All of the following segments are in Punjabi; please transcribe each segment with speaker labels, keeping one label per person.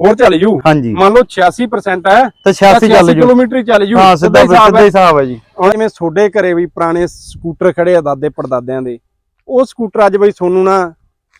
Speaker 1: ਹੋਰ ਚੱਲ ਜੂ?
Speaker 2: ਹਾਂਜੀ।
Speaker 1: ਮੰਨ ਲਓ 86% ਹੈ
Speaker 2: ਤੇ 86 ਚੱਲ ਜੂ।
Speaker 1: ਕਿਲੋਮੀਟਰ ਹੀ ਚੱਲ ਜੂ।
Speaker 2: ਹਾਂ ਸਿੱਧਾ ਸਿੱਧਾ ਹੀ ਹਿਸਾਬ ਹੈ ਜੀ।
Speaker 1: ਹੁਣ ਜਿਵੇਂ ਤੁਹਾਡੇ ਘਰੇ ਵੀ ਪੁਰਾਣੇ ਸਕੂਟਰ ਖੜੇ ਆ ਦਾਦੇ ਪੜਦਾਦਿਆਂ ਦੇ ਉਹ ਸਕੂਟਰ ਅੱਜ ਬਈ ਤੁਹਾਨੂੰ ਨਾ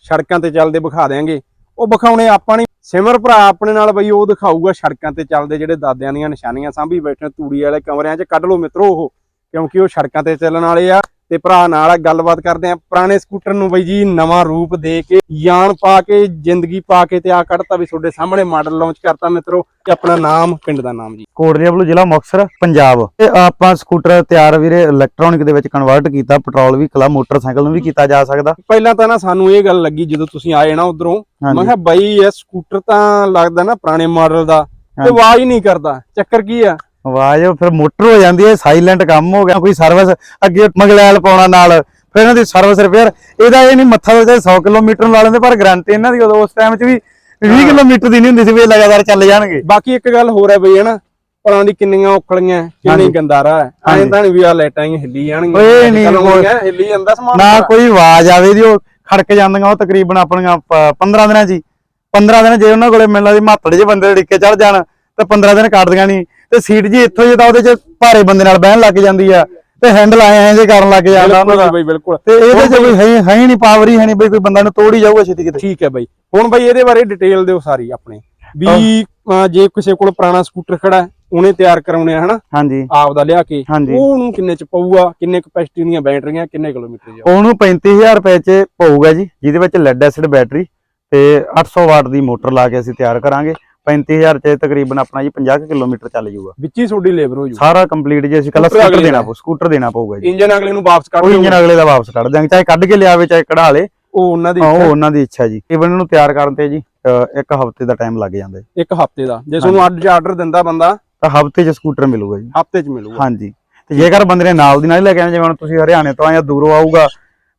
Speaker 1: ਸੜਕਾਂ ਤੇ ਚੱਲਦੇ ਵਿਖਾ ਦੇਾਂਗੇ ਉਹ ਵਿਖਾਉਣੇ ਆਪਾਂ ਨਹੀਂ। ਸਿਮਰ ਭਰਾ ਆਪਣੇ ਨਾਲ ਬਈ ਉਹ ਦਿਖਾਊਗਾ ਸੜਕਾਂ ਤੇ ਚੱਲਦੇ ਜਿਹੜੇ ਦਾਦਿਆਂ ਦੀਆਂ ਨਿਸ਼ਾਨੀਆਂ ਸਾਂਭੀ ਬੈਠੇ ਤੂੜੀ ਵਾਲੇ ਕਮਰਿਆਂ 'ਚ ਕੱਢ ਲਓ ਮਿੱਤਰੋ ਉਹ ਕਿਉਂਕਿ ਉਹ ਸੜਕਾਂ ਤੇ ਚੱਲਣ ਵਾਲੇ ਆ। ਤੇ ਭਰਾ ਨਾਲ ਗੱਲਬਾਤ ਕਰਦੇ ਆ। ਪੁਰਾਣੇ ਸਕੂਟਰ ਨੂੰ ਬਈ ਜੀ ਨਵਾਂ ਰੂਪ ਦੇ ਕੇ ਜਾਨ ਪਾ ਕੇ ਜ਼ਿੰਦਗੀ ਪਾ ਕੇ ਤੇ ਆ ਕੱਢਤਾ ਵੀ ਤੁਹਾਡੇ ਸਾਹਮਣੇ ਮਾਡਲ ਲਾਂਚ ਕਰਤਾ ਮਿੱਤਰੋ ਤੇ ਆਪਣਾ ਨਾਮ ਪਿੰਡ ਦਾ ਨਾਮ ਜੀ।
Speaker 2: ਕੋਟਲੀਆ ਵੱਲੋਂ ਜ਼ਿਲ੍ਹਾ ਮੁਕਤਸਰ ਪੰਜਾਬ। ਤੇ ਆਪਾਂ ਸਕੂਟਰ ਤਿਆਰ ਵੀਰੇ ਇਲੈਕਟ੍ਰੋਨਿਕ ਦੇ ਵਿੱਚ ਕਨਵਰਟ ਕੀਤਾ ਪੈਟਰੋਲ ਵੀ ਕਲਾ ਮੋਟਰਸਾਈਕਲ ਨੂੰ ਵੀ ਕੀਤਾ ਜਾ ਸਕਦਾ।
Speaker 1: ਪਹਿਲਾਂ ਤਾਂ ਨਾ ਸਾਨੂੰ ਇਹ ਗੱਲ ਲੱਗੀ ਜਦੋਂ ਤੁਸੀਂ ਆਏ ਨਾ ਉਧਰੋਂ ਮੈਂ ਕਿਹਾ ਬਾਈ ਇਹ ਸਕੂਟਰ ਤਾਂ ਲੱਗਦਾ ਨਾ ਪੁਰਾਣੇ ਮਾਡਲ ਦਾ ਤੇ। ਆਵਾਜ਼ ਹੀ ਨਹੀਂ ਕਰਦਾ। ਚੱਕਰ ਕੀ ਆ?
Speaker 2: ਆਵਾਜ਼ ਫਿਰ ਮੋਟਰ ਹੋ ਜਾਂਦੀ ਹੈ ਸਾਇਲੈਂਟ ਕੰਮ ਹੋ ਗਿਆ ਕੋਈ ਸਰਵਿਸ ਅੱਗੇ ਮਗਲੈਲ ਪਾਉਣਾ ਨਾਲ ਫਿਰ ਇਹਨਾਂ ਦੀ ਸਰਵਿਸ ਰਿਪੇਅਰ ਇਹਦਾ ਇਹ ਨਹੀਂ ਮੱਥਾ ਤੇ 100 ਕਿਲੋਮੀਟਰ ਲਾ ਲੈਂਦੇ ਪਰ ਗਾਰੰਟੀ ਇਹਨਾਂ ਦੀ ਉਸ ਟਾਈਮ 'ਚ ਵੀ 20 ਕਿਲੋਮੀਟਰ ਦੀ ਨਹੀਂ ਹੁੰਦੀ ਸੀ ਵੀ ਲਗਾਤਾਰ ਚੱਲ ਜਾਣਗੇ
Speaker 1: ਬਾਕੀ ਇੱਕ ਗੱਲ ਹੋਰ ਹੈ ਬਈ ਹਨਾ ਪਲਾਂ ਦੀ ਕਿੰਨੀਆਂ ਔਕਲੀਆਂ ਕਿੰਨੀ। ਗੰਦਾਰਾ ਐਂ। ਤਾਂ ਨਹੀਂ ਵੀ ਆ ਲਾਈਟਾਂ ਹੀ ਹਿੱਲੀ ਜਾਣਗੀਆਂ
Speaker 2: ਓਏ ਨਹੀਂ,
Speaker 1: ਹਿੱਲੀ ਜਾਂਦਾ ਸਮਾਨ
Speaker 2: ਨਾ। ਕੋਈ ਆਵਾਜ਼ ਆਵੇ ਦੀ ਉਹ ਖੜਕ ਜਾਂਦੀਆਂ ਉਹ ਤਕਰੀਬਨ ਆਪਣੀਆਂ ਪ- 15 ਦਿਨਾਂ 'ਚ ਹੀ 15 ਦਿਨ ਜੇ ਉਹਨਾਂ ਕੋਲੇ ਮੈਨੂੰ ਲੱਗਦੀ ਮਾਤੜ ਜੇ ਬੰਦੇ ਡਿੱਕੇ ਚੜ ਜਾਣ ਤੇ 15 ਦਿਨ ਕੱਟਦੀਆਂ ਨਹੀਂ ਤੇ ਸੀਟ ਜੀ ਇੱਥੋਂ ਜੇ ਤਾਂ ਉਹਦੇ 'ਚ ਭਾਰੇ ਬੰਦੇ ਨਾਲ ਬਹਿਣ ਲੱਗ ਜਾਂਦੀ ਆ। ਤੇ ਹੈਂਡਲ ਆਏ ਐਂ ਜੇ ਕਰਨ ਲੱਗ ਜਾਂਦਾ ਉਹਨਾਂ ਦਾ
Speaker 1: ਜੀ ਬਈ ਬਿਲਕੁਲ।
Speaker 2: ਤੇ ਇਹਦੇ 'ਚ ਕੋਈ ਹੈ ਹੈ ਨਹੀਂ ਪਾਵਰ ਹੀ ਹੈ ਨਹੀਂ ਬਈ ਕੋਈ ਬੰਦਾ ਨੂੰ ਤੋੜ ਹੀ ਜਾਊਗਾ ਛੇਤੀ ਕਿਤੇ।
Speaker 1: ਠੀਕ ਹੈ ਬਈ। ਹੁਣ ਬਈ ਇਹਦੇ ਬਾਰੇ ਡਿਟੇਲ ਦਿਓ ਸਾਰੀ ਆਪਣੇ। ਵੀ ਜੇ ਕਿਸੇ ਕੋਲ ਪੁਰਾਣਾ ਸਕੂਟਰ ਖੜਾ ਹੈ, ਉਹਨੇ ਤਿਆਰ ਕਰਾਉਣੇ ਆ ਹਨਾ?
Speaker 2: ਹਾਂਜੀ।
Speaker 1: ਆਪ ਦਾ ਲਿਆ ਕੇ। ਉਹ ਉਹਨੂੰ ਕਿੰਨੇ ਚ ਪਊਗਾ ਕਿੰਨੇ ਕਪੈਸਿਟੀ ਦੀਆਂ ਬੈਟਰੀਆਂ ਕਿੰਨੇ ਕਿਲੋਮੀਟਰ ਦੀ
Speaker 2: ਉਹਨੂੰ 35000 ਰੁਪਏ 'ਚ ਪਊਗਾ ਜੀ ਜਿਹਦੇ ਵਿੱਚ ਲੈਡ ਐਸਿਡ ਬੈਟਰੀ ਤੇ 800 ਵਾਟ ਦੀ ਮੋਟਰ ਲਾ ਕੇ ਅਸੀਂ ਤਿਆਰ ਕਰਾਂਗੇ। 35000 'ਚ ਤਕਰੀਬਨ ਆਪਣਾ ਜੀ 50 ਕਿਲੋਮੀਟਰ ਚੱਲ ਜਾਊਗਾ
Speaker 1: ਵਿੱਚ ਹੀ ਤੁਹਾਡੀ ਲੇਬਰ ਹੋ ਜੂ।
Speaker 2: ਸਾਰਾ ਕੰਪਲੀਟ ਜੇ ਅਸੀਂ ਕੱਲਾ
Speaker 1: ਸਕੂਟਰ
Speaker 2: ਦੇਣਾ। ਪਊ ਸਕੂਟਰ ਦੇਣਾ ਪਊਗਾ ਜੀ।
Speaker 1: ਇੰਜਨ ਅਗਲੇ ਨੂੰ ਵਾਪਸ ਕੱਢ ਦਿਓ।
Speaker 2: ਇੰਜਨ ਅਗਲੇ ਦਾ ਵਾਪਸ ਕੱਢ ਦਿਆਂਗੇ ਚਾਹੇ ਕੱਢ ਕੇ ਲਿਆਵੇ ਚਾਹੇ ਕਢਾ ਲੇ।
Speaker 1: ਉਹ ਉਹਨਾਂ ਦੀ
Speaker 2: ਹਾਂ, ਉਹ ਉਹਨਾਂ ਦੀ ਇੱਛਾ ਜੀ। ਇਵਨ ਨੂੰ ਤਿਆਰ ਕਰਨ ਤੇ ਜੀ ਇੱਕ ਹਫ਼ਤੇ ਦਾ ਟਾਈਮ ਲੱਗ ਜਾਂਦਾ
Speaker 1: ਇੱਕ ਹਫ਼ਤੇ ਦਾ। ਜੇ ਤੁਹਾਨੂੰ ਅੱਜ ਆਰਡਰ ਦਿੰਦਾ ਬੰਦਾ
Speaker 2: ਤਾਂ ਹਫ਼ਤੇ 'ਚ ਸਕੂਟਰ ਮਿਲੂਗਾ ਜੀ।
Speaker 1: ਹਫ਼ਤੇ ਚ ਮਿਲੂਗਾ।
Speaker 2: ਹਾਂਜੀ। ਤੇ ਜੇਕਰ ਬੰਦੇ ਨੇ ਨਾਲ ਦੀ ਨਾਲ ਹੀ ਲੈ ਕੇ ਆਉਣਾ ਜਿਵੇਂ ਹੁਣ ਤੁਸੀਂ ਹਰਿਆਣੇ ਤੋਂ ਆ ਜਾਂ ਦੂਰੋਂ ਆਊਗਾ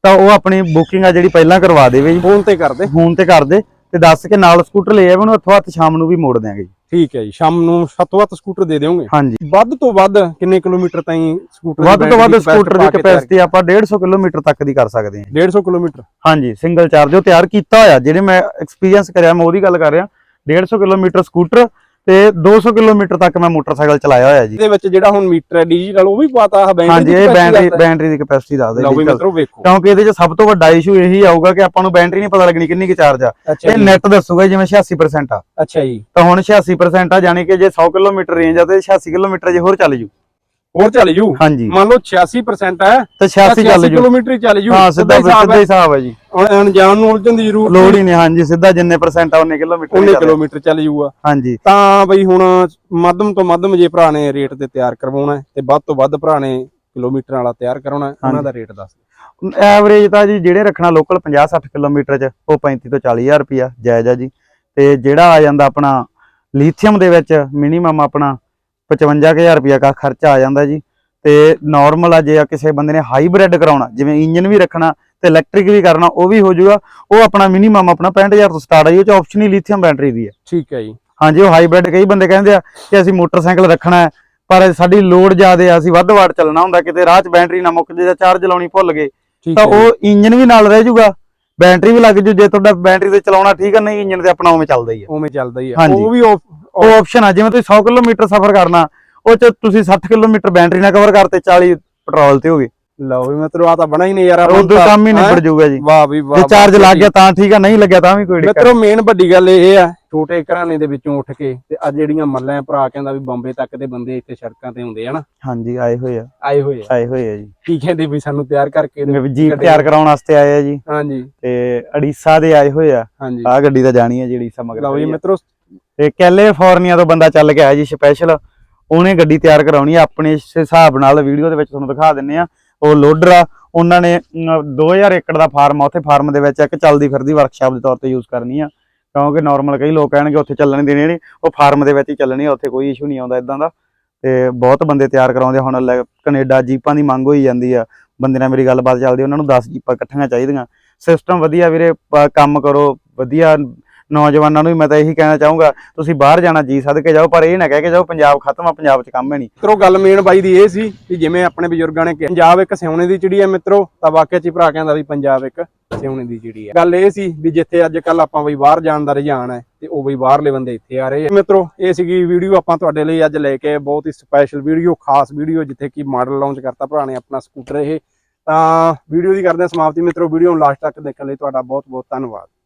Speaker 2: ਤਾਂ ਉਹ ਆਪਣੀ ਬੁਕਿੰਗ ਆ ਜਿਹੜੀ ਪਹਿਲਾਂ ਕਰਵਾ ਦੇਵੇ ਜੀ।
Speaker 1: ਫੋਨ ਤੇ ਕਰਦੇ
Speaker 2: ਫੋਨ ਤੇ ਕਰ ਦੇ। ਤੇ ਦੱਸ ਕੇ ਨਾਲ ਸਕੂਟਰ ਲੈ ਆਵੇ ਉਹਨੂੰ ਹੱਥੋਂ ਹੱਥ ਸ਼ਾਮ ਨੂੰ ਵੀ ਮੋੜ ਦਿਆਂਗੇ
Speaker 1: ਠੀਕ ਹੈ ਜੀ ਸ਼ਾਮ ਨੂੰ ਸੱਤੋਂ ਵੱਧ ਸਕੂਟਰ ਦੇ ਦਿਓਗੇ?
Speaker 2: ਹਾਂਜੀ।
Speaker 1: ਵੱਧ ਤੋਂ ਵੱਧ ਕਿੰਨੇ ਕਿਲੋਮੀਟਰ ਤਾਈਂ ਸਕੂਟਰ
Speaker 2: ਵੱਧ ਤੋਂ ਵੱਧ ਸਕੂਟਰ ਦੀ ਕਪੈਸਿਟੀ ਆਪਾਂ 150 ਕਿਲੋਮੀਟਰ ਤੱਕ ਦੀ ਕਰ ਸਕਦੇ ਹਾਂ
Speaker 1: 150 ਕਿਲੋਮੀਟਰ?
Speaker 2: ਹਾਂਜੀ ਸਿੰਗਲ ਚਾਰਜ ਉਹ ਤਿਆਰ ਕੀਤਾ ਹੋਇਆ ਜਿਹੜੇ ਮੈਂ ਐਕਸਪੀਰੀਅੰਸ ਕਰਿਆ ਮੈਂ ਉਹਦੀ ਗੱਲ ਕਰ ਰਿਹਾ 150 ਕਿਲੋਮੀਟਰ ਸਕੂਟਰ ਤੇ 200 ਕਿਲੋਮੀਟਰ ਤੱਕ ਮੈਂ ਮੋਟਰਸਾਈਕਲ ਚਲਾਇਆ ਹੋਇਆ ਜੀ।
Speaker 1: ਇਹਦੇ ਵਿੱਚ ਜਿਹੜਾ ਹੁਣ ਮੀਟਰ ਹੈ ਡਿਜੀਟਲ ਉਹ ਵੀ ਪਾਤਾ ਆ ਬੈਟਰੀ
Speaker 2: ਹਾਂਜੀ ਇਹ ਬੈਟਰੀ ਬੈਟਰੀ ਦੀ ਕਪੈਸਿਟੀ ਦੱਸ
Speaker 1: ਲਓ ਵੀ
Speaker 2: ਦੇ
Speaker 1: ਮਿੱਤਰੋ ਵੇਖੋ।
Speaker 2: ਕਿਉਂਕਿ ਇਹਦੇ 'ਚ ਸਭ ਤੋਂ ਵੱਡਾ ਇਸ਼ੂ ਇਹੀ ਆਊਗਾ ਕਿ ਆਪਾਂ ਨੂੰ ਬੈਟਰੀ ਨਹੀਂ ਪਤਾ ਲੱਗਣੀ ਕਿੰਨੀ ਕੁ ਚਾਰਜ ਆ। ਇਹ ਨੈਟ ਦੱਸੂਗਾ ਜਿਵੇਂ 86% ਆ।
Speaker 1: ਅੱਛਾ ਜੀ।
Speaker 2: ਤਾਂ ਹੁਣ 86% ਆ ਯਾਨੀ ਕਿ ਜੇ 100 ਕਿਲੋਮੀਟਰ ਰੇਂਜ ਆ ਤੇ 86 ਕਿਲੋਮੀਟਰ ਜੇ ਹੋਰ ਚੱਲ ਜੂ।
Speaker 1: ਹੋਰ ਚੱਲ ਜੂ?
Speaker 2: ਹਾਂਜੀ।
Speaker 1: ਮੰਨ ਲਓ 86% ਹੈ
Speaker 2: ਤੇ 86 ਚੱਲ ਜੂ।
Speaker 1: ਕਿਲੋਮੀਟਰ ਚੱਲ ਜੂ।
Speaker 2: ਹਾਂ ਸਿੱਧਾ ਸਿੱਧਾ ਹਿਸਾਬ ਹੈ ਜੀ।
Speaker 1: ਹੁਣ ਅਣਜਾਣ ਨੂੰ ਉਲਝਣ ਦੀ ਜ਼ਰੂਰਤ
Speaker 2: ਲੋੜ ਹੀ ਨਹੀਂ। ਹਾਂਜੀ ਸਿੱਧਾ ਜਿੰਨੇ ਪਰਸੈਂਟ ਆ ਉਹਨੇ ਕਿਲੋਮੀਟਰ
Speaker 1: ਉਹਨੇ
Speaker 2: ਹੀ ਚੱਲ।
Speaker 1: ਕਿਲੋਮੀਟਰ ਚੱਲ ਜੂਗਾ
Speaker 2: ਹਾਂਜੀ।
Speaker 1: ਤਾਂ ਬਈ ਹੁਣ ਮੱਧਮ ਤੋਂ ਮੱਧਮ ਜੇ ਭਰਾ ਨੇ ਰੇਟ ਤੇ ਤਿਆਰ ਕਰਵਾਉਣਾ ਤੇ ਵੱਧ ਤੋਂ ਵੱਧ ਭਰਾ ਨੇ ਕਿਲੋਮੀਟਰ ਵਾਲਾ ਤਿਆਰ ਕਰਾਉਣਾ ਉਹਨਾਂ ਦਾ ਰੇਟ ਦੱਸ।
Speaker 2: ਐਵਰੇਜ ਤਾਂ ਜੀ ਜਿਹੜੇ ਰੱਖਣਾ ਲੋਕਲ 50 60 ਕਿਲੋਮੀਟਰ ਚ ਉਹ 35 ਤੋਂ 40000 ਰੁਪਿਆ ਜਾਇਜ਼ ਆ ਜੀ। ਤੇ ਜਿਹੜਾ ਆ ਜਾਂਦਾ ਆਪਣਾ ਲੀਥੀਅਮ ਦੇ ਵਿੱਚ ਮਿਨੀਮਮ ਆਪਣਾ 55000 ਰੁਪਿਆ ਦਾ ਖਰਚਾ ਆ ਜਾਂਦਾ ਜੀ। ਤੇ ਨਾਰਮਲ ਆ ਜੇ ਕਿਸੇ ਬੰਦੇ ਨੇ ਹਾਈਬ੍ਰਿਡ ਕਰਾਉਣਾ ਜਿਵੇਂ ਇੰਜਨ ਵੀ ਰੱਖਣਾ ਤੇ ਇਲੈਕਟ੍ਰਿਕ ਵੀ ਕਰਨਾ ਉਹ ਵੀ ਹੋ ਜਾਊਗਾ। ਉਹ ਆਪਣਾ ਮਿਨੀਮਮ ਆਪਣਾ 65000 ਤੋਂ ਸਟਾਰਟ ਆ ਜੀ ਉਹ ਚ ਆਪਸ਼ਨ ਹੀ ਲੀਥੀਅਮ ਬੈਟਰੀ ਦੀ ਹੈ
Speaker 1: ਠੀਕ ਹੈ ਜੀ।
Speaker 2: ਹਾਂਜੀ ਉਹ ਹਾਈਬ੍ਰਿਡ ਕਈ ਬੰਦੇ ਕਹਿੰਦੇ ਆ ਕਿ ਅਸੀਂ ਮੋਟਰਸਾਈਕਲ ਰੱਖਣਾ ਹੈ ਪਰ ਸਾਡੀ ਲੋਡ ਜ਼ਿਆਦੇ ਆ ਅਸੀਂ ਵੱਧ ਵਾਟ ਚੱਲਣਾ ਹੁੰਦਾ ਕਿਤੇ ਰਾਹ 'ਚ ਬੈਟਰੀ ਨਾ ਮੁੱਕ ਜੇ ਜਾਂ ਚਾਰਜ ਲਾਉਣੀ ਭੁੱਲ ਗਏ ਤਾਂ
Speaker 1: ਹੈ।
Speaker 2: ਉਹ ਇੰਜਨ ਵੀ ਨਾਲ ਰਹਿ ਜਾਊਗਾ ਬੈਟਰੀ ਵੀ ਲੱਗ ਜੂ ਜੇ ਤੁਹਾਡਾ ਬੈਟਰੀ ਤੇ ਚਲਾਉਣਾ ਠੀਕ ਆ ਨਹੀਂ ਇੰਜਨ ਤੇ ਆਪਣਾ ਉਵੇਂ ਚੱਲਦਾ ਹੀ ਆ।
Speaker 1: ਉਵੇਂ ਚੱਲਦਾ ਹੀ ਆ।
Speaker 2: ਹਾਂਜੀ।
Speaker 1: ਉਹ ਵੀ
Speaker 2: ਉਹ ਆਪਸ਼ਨ ਆ ਜਿਵੇਂ ਤੁਸੀਂ 100 ਕਿਲੋਮੀਟਰ ਸਫ਼ਰ ਕਰਨਾ ਉਹ ਚ ਤੁਸੀਂ 60 ਕਿਲੋਮੀਟਰ ਬੈਟਰੀ ਨਾਲ ਕਵਰ ਕਰਤੇ 40 ਪੈਟਰੋਲ ਤੇ ਹੋ ਗਏ।
Speaker 1: ਲਓ ਵੀ ਮਿੱਤਰੋ ਆ ਤਾਂ ਬਣਾ ਹੀ ਨਹੀਂ ਯਾਰ
Speaker 2: ਉਦੋਂ ਕੰਮ ਹੀ ਨਿਬੜ ਜਾਊਗਾ ਜੀ।
Speaker 1: ਵਾਹ ਵੀ ਵਾਹ
Speaker 2: ਜੇ ਚਾਰਜ ਲੱਗ ਗਿਆ ਤਾਂ ਠੀਕ ਆ ਨਹੀਂ ਲੱਗਿਆ ਤਾਂ ਵੀ ਕੋਈ ਦਿੱਕਤ
Speaker 1: ਮਿੱਤਰੋ ਮੇਨ ਵੱਡੀ ਗੱਲ ਇਹ ਆ ਛੋਟੇ ਘਰਾਣੇ ਦੇ ਵਿੱਚੋਂ ਉੱਠ ਕੇ ਤੇ ਅੱਜ ਜਿਹੜੀਆਂ ਮੱਲਾਂ ਭਰਾ ਕਹਿੰਦਾ ਵੀ ਬੰਬੇ ਤੱਕ ਦੇ ਬੰਦੇ ਇੱਥੇ ਸੜਕਾਂ ਤੇ ਹੁੰਦੇ ਆ ਨਾ।
Speaker 2: ਹਾਂਜੀ ਆਏ ਹੋਏ ਆ।
Speaker 1: ਆਏ ਹੋਏ ਆ।
Speaker 2: ਆਏ ਹੋਏ ਆ ਜੀ।
Speaker 1: ਕੀ ਕਹਿੰਦੇ ਵੀ ਸਾਨੂੰ ਤਿਆਰ ਕਰਕੇ।
Speaker 2: ਜੀਪ ਤਿਆਰ ਕਰਾਉਣ ਵਾਸਤੇ ਆਏ ਆ ਜੀ।
Speaker 1: ਹਾਂਜੀ।
Speaker 2: ਤੇ ਅੜੀਸਾ ਦੇ ਆਏ ਹੋਏ ਆ। ਆ ਗੱਡੀ ਤਾਂ ਜਾਣੀ ਆ ਜਿਹੜੀ ਅੜੀਸਾ ਮਗਰ
Speaker 1: ਲਓ ਜੀ
Speaker 2: ਆ।
Speaker 1: ਮਿੱਤਰੋ
Speaker 2: ਤੇ ਕੈਲੀਫੋਰਨੀਆ ਤੋਂ ਬੰਦਾ ਚੱਲ ਕੇ ਆਇਆ ਜੀ ਸਪੈਸ਼ਲ। ਉਹਨੇ ਗੱਡੀ ਤਿਆਰ ਕਰਾਉਣੀ ਆ ਆਪਣੇ ਹਿਸਾਬ ਨਾਲ ਵੀਡੀਓ ਦੇ ਵਿੱਚ ਤੁਹਾਨੂੰ ਦਿਖਾ ਦਿੰਨੇ ਆ। ਉਹ ਲੋਡਰ ਆ ਉਹਨਾਂ ਨੇ ਅਮ, 2000 ਏਕੜ ਦਾ ਫਾਰਮ ਆ ਉੱਥੇ ਫਾਰਮ ਦੇ ਵਿੱਚ ਇੱਕ ਚੱਲਦੀ ਫਿਰਦੀ ਵਰਕਸ਼ਾਪ ਦੇ ਤੌਰ ਤੇ ਯੂਜ਼ ਕਰਨੀ ਆ ਕਿਉਂਕਿ ਨਾਰਮਲ ਕਈ ਲੋਕ ਕਹਿਣਗੇ ਉੱਥੇ ਚੱਲਣ ਨਹੀਂ ਦੇਣੀ ਨਹੀਂ ਉਹ ਫਾਰਮ ਦੇ ਵਿੱਚ ਹੀ ਚੱਲਣੀ ਆ ਉੱਥੇ ਕੋਈ ਇਸ਼ੂ ਨਹੀਂ ਆਉਂਦਾ ਇਦਾਂ ਦਾ। ਤੇ ਬਹੁਤ ਬੰਦੇ ਤਿਆਰ ਕਰਾਉਂਦੇ ਹੁਣ ਲੈ- ਕੈਨੇਡਾ ਜੀਪਾਂ ਦੀ ਮੰਗ ਹੋਈ ਜਾਂਦੀ ਆ ਬੰਦੇ ਨਾਲ ਮੇਰੀ ਗੱਲਬਾਤ ਚੱਲਦੀ ਉਹਨਾਂ ਨੂੰ 10 ਜੀਪਾਂ ਇਕੱਠੀਆਂ ਚਾਹੀਦੀਆਂ। ਸਿਸਟਮ ਵਧੀਆ ਵੀਰੇ ਕੰਮ ਕਰੋ ਵਧੀਆ ਨੌਜਵਾਨਾਂ ਨੂੰ ਵੀ ਮੈਂ ਤਾਂ ਇਹੀ ਕਹਿਣਾ ਚਾਹੂੰਗਾ, ਤੁਸੀਂ ਬਾਹਰ ਜਾਣਾ ਜੀ ਸਦਕੇ ਜਾਓ, ਪਰ ਇਹ ਨਾ ਕਹਿ ਕੇ ਜਾਓ ਪੰਜਾਬ ਖਤਮ ਆ, ਪੰਜਾਬ 'ਚ ਕੰਮ ਹੈ ਨਹੀਂ।
Speaker 1: ਮਿੱਤਰੋ, ਗੱਲ ਮੇਨ ਬਾਈ ਦੀ ਇਹ ਸੀ ਕਿ ਜਿਵੇਂ ਆਪਣੇ ਬਜ਼ੁਰਗਾਂ ਨੇ ਕਿਹਾ, ਪੰਜਾਬ ਇੱਕ ਸਿਉਣੇ ਦੀ ਚਿੜੀ ਹੈ ਮਿੱਤਰੋ, ਤਾਂ ਵਾਕਿਆ ਚ ਭਰਾ ਕਹਿੰਦਾ ਵੀ ਪੰਜਾਬ ਇੱਕ ਸਿਉਣੇ ਦੀ ਚਿੜੀ ਹੈ। ਗੱਲ ਇਹ ਸੀ ਵੀ ਜਿੱਥੇ ਅੱਜ ਕੱਲ ਆਪਾਂ ਬਈ ਬਾਹਰ ਜਾਣ ਦਾ ਰੁਝਾਨ ਹੈ, ਤੇ ਉਹ ਬਈ ਬਾਹਰਲੇ ਬੰਦੇ ਇੱਥੇ ਆ ਰਹੇ ਆ ਮਿੱਤਰੋ, ਇਹ ਸੀਗੀ ਵੀਡੀਓ ਆਪਾਂ ਤੁਹਾਡੇ ਲਈ ਅੱਜ ਲੈ ਕੇ ਬਹੁਤ ਹੀ ਸਪੈਸ਼ਲ ਵੀਡੀਓ, ਖਾਸ ਵੀਡੀਓ, ਜਿੱਥੇ ਕਿ ਮਾਡਲ ਲਾਂਚ ਕਰਤਾ ਭਰਾ ਨੇ ਆਪਣਾ ਸਕੂਟਰ ਇਹ। ਤਾਂ ਵੀਡੀਓ ਦੀ ਕਰਦੇ ਹਾਂ ਸਮਾਪਤੀ, ਮਿੱਤਰੋ, ਵੀਡੀਓ ਨੂੰ ਲਾਸਟ ਤੱਕ ਦੇਖਣ ਲਈ ਤੁਹਾਡਾ ਬਹੁਤ ਬਹੁਤ ਧੰਨਵਾਦ।